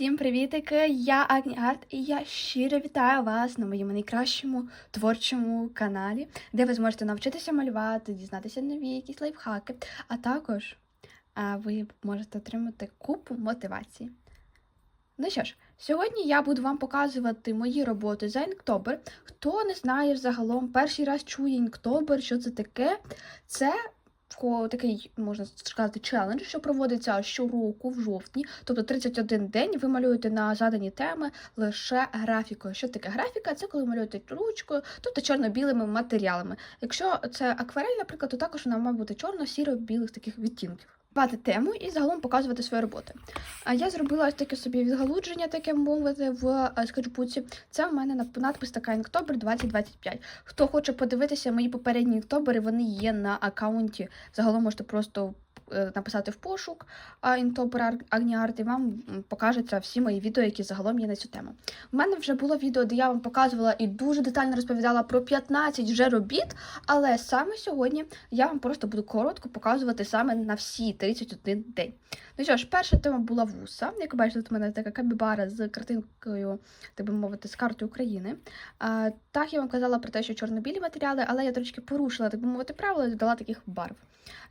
Всім привітики! Я Агні Арт і я щиро вітаю вас на моєму найкращому творчому каналі, де ви зможете навчитися малювати, дізнатися нові якісь лайфхаки, а також ви можете отримати купу мотивації. Ну що ж, сьогодні я буду вам показувати мої роботи за Інктобер. Хто не знає взагалом, перший раз чує Інктобер, що це таке, це ко- такий, можна сказати, челендж, що проводиться щороку в жовтні, тобто 31 день ви малюєте на задані теми лише графікою. Що таке графіка? Це коли малюєте ручкою, тобто чорно-білими матеріалами. Якщо це акварель, наприклад, то також вона має бути чорно-сіро-білих таких відтінків. Бати тему і загалом показувати свої роботи. А я зробила ось таке собі відгалудження, таке мовити в е, скетчбуці. Це в мене надпис така Інктобер 2025. Хто хоче подивитися мої попередні інктобери, вони є на аккаунті. Загалом можете просто написати в пошук інтопер Агніарт, і вам покажуться всі мої відео, які загалом є на цю тему. У мене вже було відео, де я вам показувала і дуже детально розповідала про 15 вже робіт, але саме сьогодні я вам просто буду коротко показувати саме на всі 31 день. Ну що ж, перша тема була вуса. Як ви бачите, тут у мене така кабібара з картинкою, так би мовити, з картою України. А, так я вам казала про те, що чорно-білі матеріали, але я трошки порушила, так би мовити, правила і додала таких барв.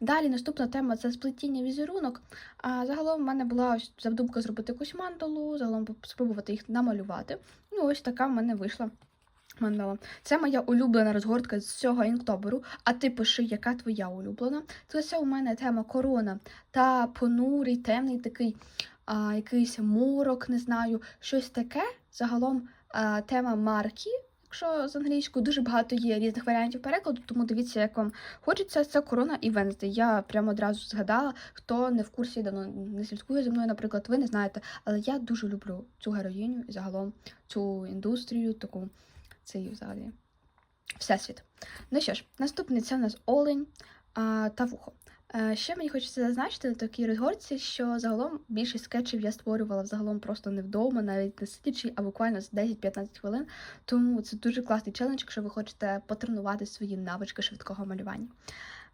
Далі наступна тема це сплетіння візерунок. А загалом в мене була задумка зробити якусь мандалу, загалом спробувати їх намалювати. Ну, ось така в мене вийшла. Мандала. Це моя улюблена розгортка з цього інктоберу. А ти пиши, яка твоя улюблена. Це у мене тема корона та понурий, темний такий а, якийсь морок, не знаю, щось таке. Загалом а, тема марки. Якщо з англійською дуже багато є різних варіантів перекладу, тому дивіться, як вам хочеться. Це корона і Венздей. Я прямо одразу згадала, хто не в курсі давно не слідкує за мною, наприклад, ви не знаєте. Але я дуже люблю цю героїню і загалом цю індустрію, таку цей взагалі всесвіт. Ну що ж, наступний це у нас олень а, та вухо. Е, Ще мені хочеться зазначити на такій розгорці, що загалом більшість скетчів я створювала взагалом просто не вдома, навіть не сидячи, а буквально з 10-15 хвилин. Тому це дуже класний челендж, якщо ви хочете потренувати свої навички швидкого малювання.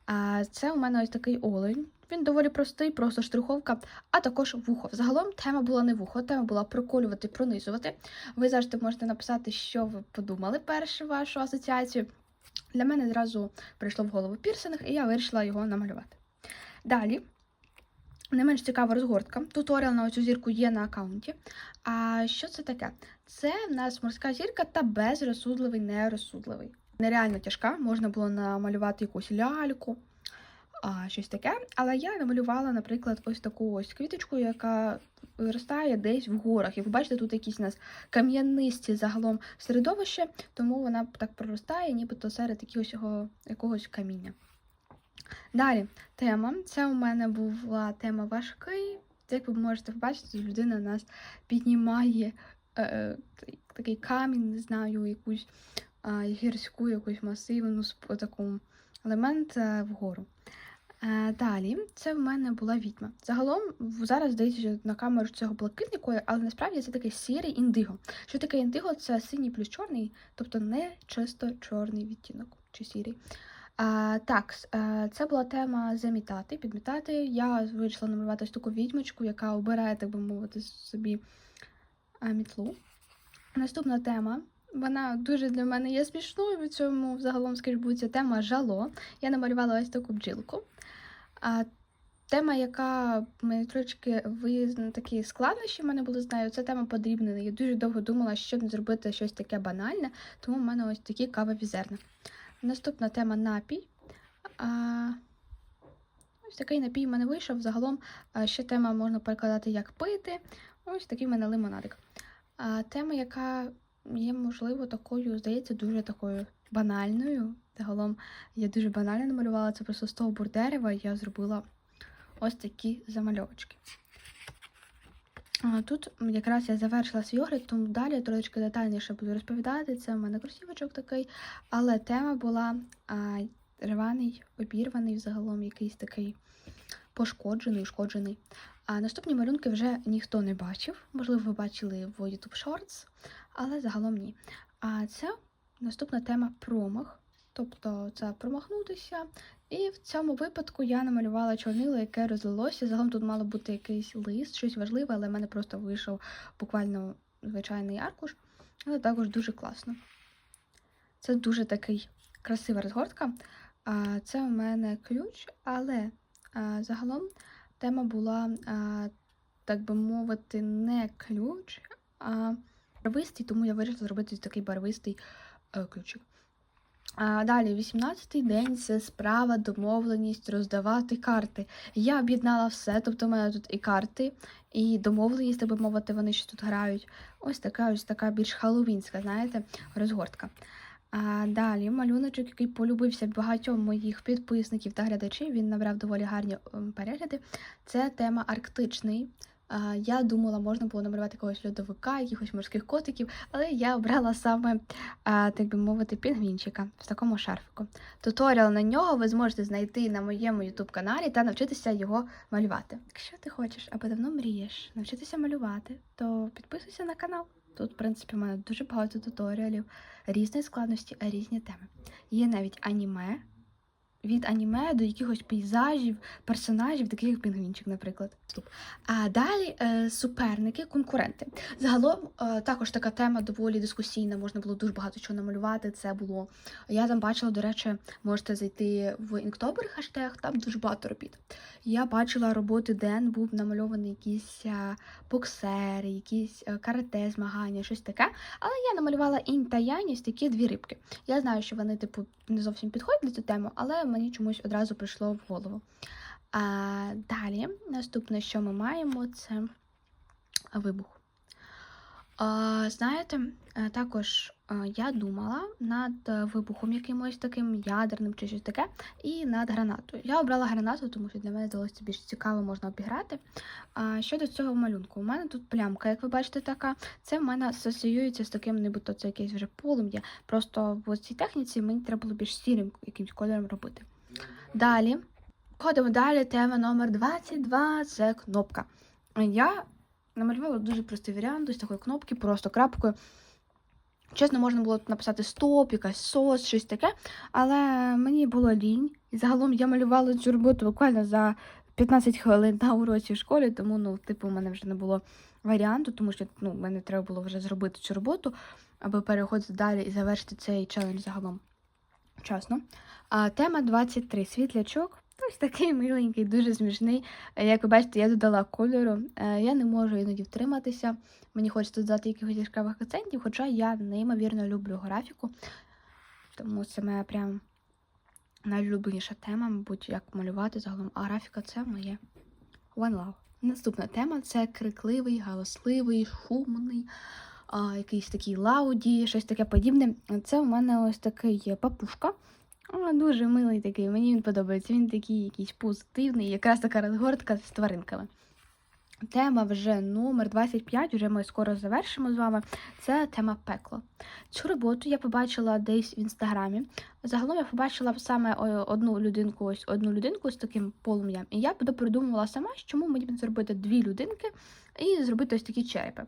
А це у мене ось такий олень. Він доволі простий, просто штриховка, а також вухо. Загалом тема була не вухо, тема була проколювати, пронизувати. Ви завжди можете написати, що ви подумали перше вашу асоціацію. Для мене одразу прийшло в голову пірсинг, і я вирішила його намалювати. Далі, не менш цікава розгортка. Туторіал на цю зірку є на аккаунті. А що це таке? Це в нас морська зірка та безрозсудливий, нерозсудливий. Нереально тяжка, можна було намалювати якусь ляльку, а, щось таке. Але я намалювала, наприклад, ось таку ось квіточку, яка виростає десь в горах. І ви бачите, тут якісь у нас кам'янисті загалом середовище, тому вона так проростає, нібито серед якогось, якогось каміння. Далі тема. Це у мене була тема важкий. Як ви можете побачити, людина нас піднімає е, е, такий камінь, не знаю, якусь гірську, якусь масивну таку елемент е, вгору. Е, Далі, це в мене була відьма. Загалом зараз здається на камеру цього блакитний колір, але насправді це такий сірий індиго. Що таке індиго? Це синій плюс чорний, тобто не чисто чорний відтінок чи сірий. А, так, е, це була тема замітати, підмітати. Я вирішила намалювати таку відьмочку, яка обирає, так би мовити, собі мітлу. Наступна тема. Вона дуже для мене є смішною в цьому взагалом скрібуться тема жало. Я намалювала ось таку бджілку. А тема, яка в мене трошки визнана такі складнощі в мене були з нею, це тема подрібнена. Я дуже довго думала, щоб зробити щось таке банальне, тому в мене ось такі кавові зерна. Наступна тема напій. А, ось такий напій в мене вийшов. Загалом ще тема можна перекладати як пити. Ось такий в мене лимонадик. А, тема, яка є, можливо, такою, здається, дуже такою банальною. Загалом я дуже банально намалювала це просто стовбур дерева, і я зробила ось такі замальовочки. Тут якраз я завершила свій огляд, тому далі трошки детальніше буду розповідати. Це в мене кросівочок такий, але тема була а, рваний, обірваний, взагалом якийсь такий пошкоджений, ушкоджений. А наступні малюнки вже ніхто не бачив. Можливо, ви бачили в YouTube Shorts, але загалом ні. А це наступна тема промах. тобто це промахнутися. І в цьому випадку я намалювала чорнило, яке розлилося. Загалом тут мало бути якийсь лист, щось важливе, але в мене просто вийшов буквально звичайний аркуш, але також дуже класно. Це дуже такий красива розгортка. Це у мене ключ, але загалом тема була, так би мовити, не ключ, а барвистий, тому я вирішила зробити такий барвистий е, ключик. А далі, 18-й день це справа, домовленість роздавати карти. Я об'єднала все, тобто в мене тут і карти, і домовленість, так би мовити, вони ще тут грають. Ось така ось така більш халлоуінська, знаєте, розгортка. А далі малюночок, який полюбився багатьом моїх підписників та глядачів, він набрав доволі гарні ем, перегляди. Це тема арктичний. Я думала, можна було намалювати якогось льодовика, якихось морських котиків, але я обрала саме, так би мовити, пінгвінчика в такому шарфику. Туторіал на нього ви зможете знайти на моєму youtube каналі та навчитися його малювати. Якщо ти хочеш або давно мрієш навчитися малювати, то підписуйся на канал. Тут, в принципі, у мене дуже багато туторіалів різної складності, а різні теми. Є навіть аніме, від аніме до якихось пейзажів, персонажів, таких як пінгвінчик, наприклад. А далі е, суперники, конкуренти. Загалом е, також така тема доволі дискусійна, можна було дуже багато чого намалювати. Це було. Я там бачила, до речі, можете зайти в Inktober хештег, там дуже багато робіт. Я бачила роботи, де був намальований якісь е, боксери, якісь карате, змагання, щось таке. Але я намалювала інь та янь, ось такі дві рибки. Я знаю, що вони, типу, не зовсім підходять на цю тему, але мені чомусь одразу прийшло в голову. А далі, наступне, що ми маємо, це вибух. А, знаєте, е, також я думала над е, вибухом якимось таким ядерним чи щось таке, і над гранатою. Я обрала гранату, тому що для мене здалося більш цікаво можна обіграти. Щодо цього малюнку, у мене тут плямка, як ви бачите, така. Це в мене асоціюється з таким, нібито це якесь вже полум'я. Просто в цій техніці мені треба було більш сірим якимось кольором робити. Далі. Ходимо далі. Тема номер 22 це кнопка. Я намалювала дуже простий варіант ось такої кнопки, просто крапкою. Чесно, можна було написати стоп, якась сос, щось таке, але мені було лінь. І загалом я малювала цю роботу буквально за 15 хвилин на уроці в школі, тому, ну, типу, у мене вже не було варіанту, тому що ну, мені треба було вже зробити цю роботу, аби переходити далі і завершити цей челендж загалом. Вчасно. А, тема 23. Світлячок. Ось такий миленький, дуже смішний. Е, Як ви бачите, я додала кольору. Е, Я не можу іноді втриматися. Мені хочеться додати якихось яскравих акцентів, хоча я неймовірно люблю графіку. Тому це моя прям найулюбленіша тема, мабуть, як малювати загалом. А графіка це моє One Love. Наступна тема це крикливий, галасливий, шумний, а, якийсь такий лауді, щось таке подібне. Це у мене ось такий папушка. А, дуже милий такий, мені він подобається. Він такий якийсь позитивний, якраз така розгортка з тваринками. Тема вже номер 25, вже ми скоро завершимо з вами. Це тема пекло. Цю роботу я побачила десь в інстаграмі. Загалом я побачила саме одну людинку, ось одну людинку з таким полум'ям. І я придумувала сама, чому мені зробити дві людинки і зробити ось такі черепи.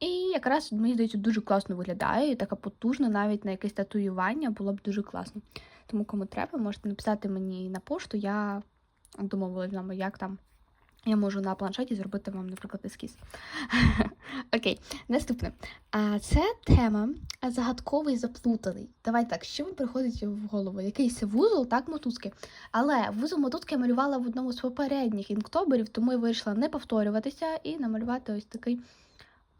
І якраз мені здається дуже класно виглядає, і така потужна, навіть на якесь татуювання було б дуже класно. Тому кому треба, можете написати мені на пошту. Я домовилась вами, як там. Я можу на планшеті зробити вам, наприклад, ескіз. Окей, наступне. Це тема загадковий заплутаний. Давай так, що вам приходить в голову? Якийсь вузол, так, мотузки. Але вузол мотузки я малювала в одному з попередніх інктоберів, тому я вирішила не повторюватися і намалювати ось такий.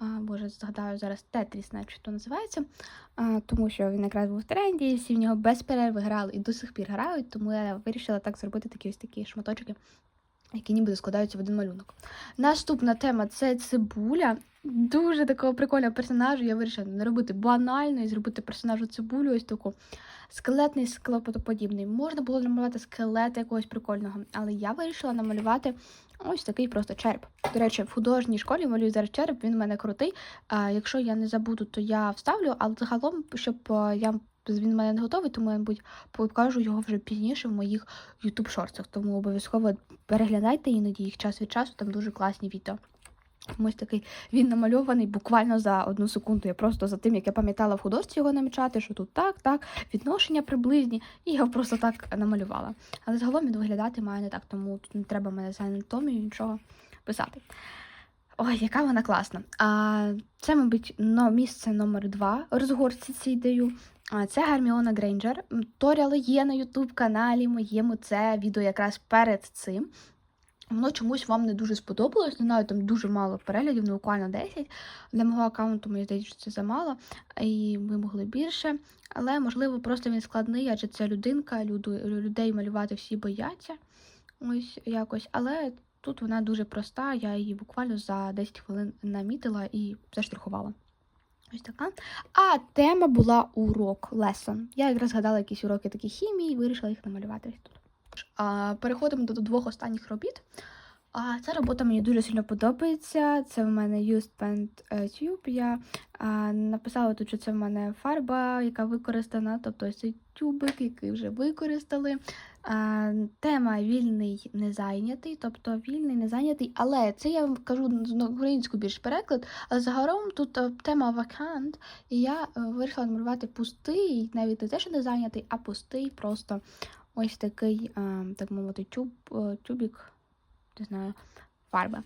А, Боже, згадаю зараз Тетріс, начебто називається, а, тому що він якраз був в тренді, всі в нього без перерви грали і до сих пір грають, тому я вирішила так зробити такі ось такі шматочки, які ніби складаються в один малюнок. Наступна тема це цибуля. Дуже такого прикольного персонажа. Я вирішила не робити банально і зробити персонажу цибулю, ось таку скелетний склопотоподібний. Можна було намалювати скелет якогось прикольного, але я вирішила намалювати ось такий просто череп. До речі, в художній школі малюю зараз череп, він у мене крутий. А якщо я не забуду, то я вставлю, але загалом, щоб я він в мене не готовий, тому я, мабуть, покажу його вже пізніше в моїх YouTube шорцах. Тому обов'язково переглядайте іноді їх час від часу, там дуже класні відео. Ось такий він намальований буквально за одну секунду. Я просто за тим, як я пам'ятала в художці його намічати, що тут так, так, відношення приблизні, і я просто так намалювала. Але загалом він виглядати має не так, тому тут не треба мене за анатомію нічого писати. Ой, яка вона класна. А, це, мабуть, місце номер два розгорці цій даю. Це Гарміона Грейнджер. Торіало є на Ютуб каналі моєму. Це відео якраз перед цим. Воно чомусь вам не дуже сподобалось. Не знаю, там дуже мало переглядів, ну буквально 10. Для мого аккаунту, мені здається, що це замало, і ми могли більше. Але, можливо, просто він складний, адже це людинка, люду, людей малювати всі бояться. Ось якось. Але тут вона дуже проста, я її буквально за 10 хвилин намітила і заштрихувала. Ось така. А тема була урок lesson. Я якраз згадала якісь уроки такі хімії і вирішила їх намалювати ось тут. А, переходимо до двох останніх робіт. А, ця робота мені дуже сильно подобається. Це в мене Used Paint е, Tube. Я а, написала тут, що це в мене фарба, яка використана, тобто цей тюбик, який вже використали. А, тема вільний незайнятий, тобто вільний незайнятий, але це я вам кажу на українську більш переклад. Але загалом тут е, тема vacant, і я е, вирішила намалювати пустий, навіть не те, що не зайнятий, а пустий, просто ось такий, так мовити, тюб, е, тюбік, не знаю, фарби.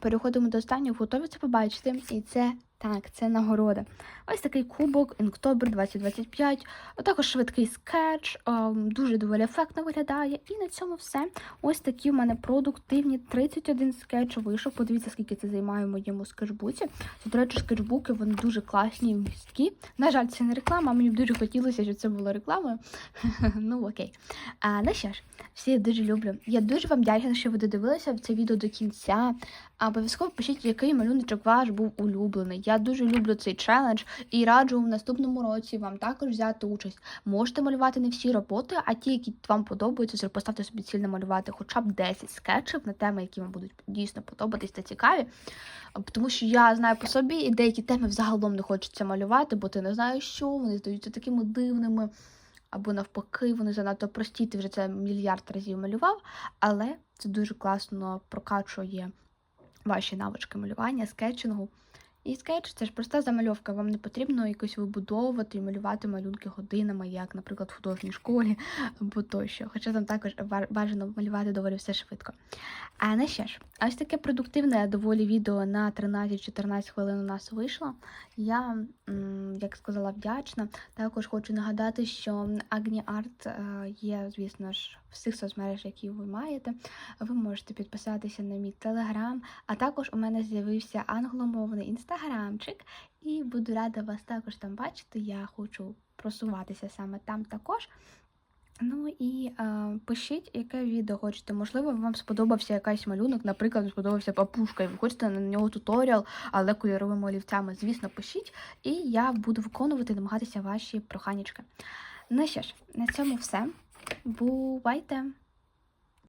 Переходимо до останнього, готові це побачити. І це так, це нагорода. Ось такий кубок Inktober 2025, а також швидкий скетч, дуже доволі ефектно виглядає. І на цьому все. Ось такі в мене продуктивні 31 скетч вийшов. Подивіться, скільки це займає в моєму скетчбуці. Це, до речі, скетчбуки, вони дуже класні і місткі. На жаль, це не реклама, мені б дуже хотілося, щоб це було рекламою. ну окей. Ну що ж, всі дуже люблю. Я дуже вам вдячна, що ви додивилися це відео до кінця. А Обов'язково пишіть, який малюночок ваш був улюблений. Я дуже люблю цей челендж і раджу в наступному році вам також взяти участь. Можете малювати не всі роботи, а ті, які вам подобаються, поставте собі ціль намалювати хоча б 10 скетчів на теми, які вам будуть дійсно подобатись та цікаві. Тому що я знаю по собі, і деякі теми взагалом не хочеться малювати, бо ти не знаєш, що вони здаються такими дивними. Або навпаки, вони занадто прості, ти вже це мільярд разів малював, але це дуже класно прокачує ваші навички малювання, скетчингу. І скетч це ж проста замальовка. Вам не потрібно якось вибудовувати і малювати малюнки годинами, як, наприклад, в художній школі або тощо. Хоча там також бажано малювати доволі все швидко. А ну що ж, ось таке продуктивне доволі відео на 13-14 хвилин у нас вийшло. Я, як сказала, вдячна. Також хочу нагадати, що Агні Арт е, є, звісно ж, в всіх соцмережах, які ви маєте. Ви можете підписатися на мій телеграм, а також у мене з'явився англомовний інстаграмчик, і буду рада вас також там бачити. Я хочу просуватися саме там також. Ну і е, пишіть, яке відео хочете. Можливо, вам сподобався якийсь малюнок, наприклад, сподобався папушка, і ви хочете на нього туторіал, але кольоровими олівцями. Звісно, пишіть, і я буду виконувати, намагатися ваші проханічки. Ну що ж, на цьому все. Бувайте!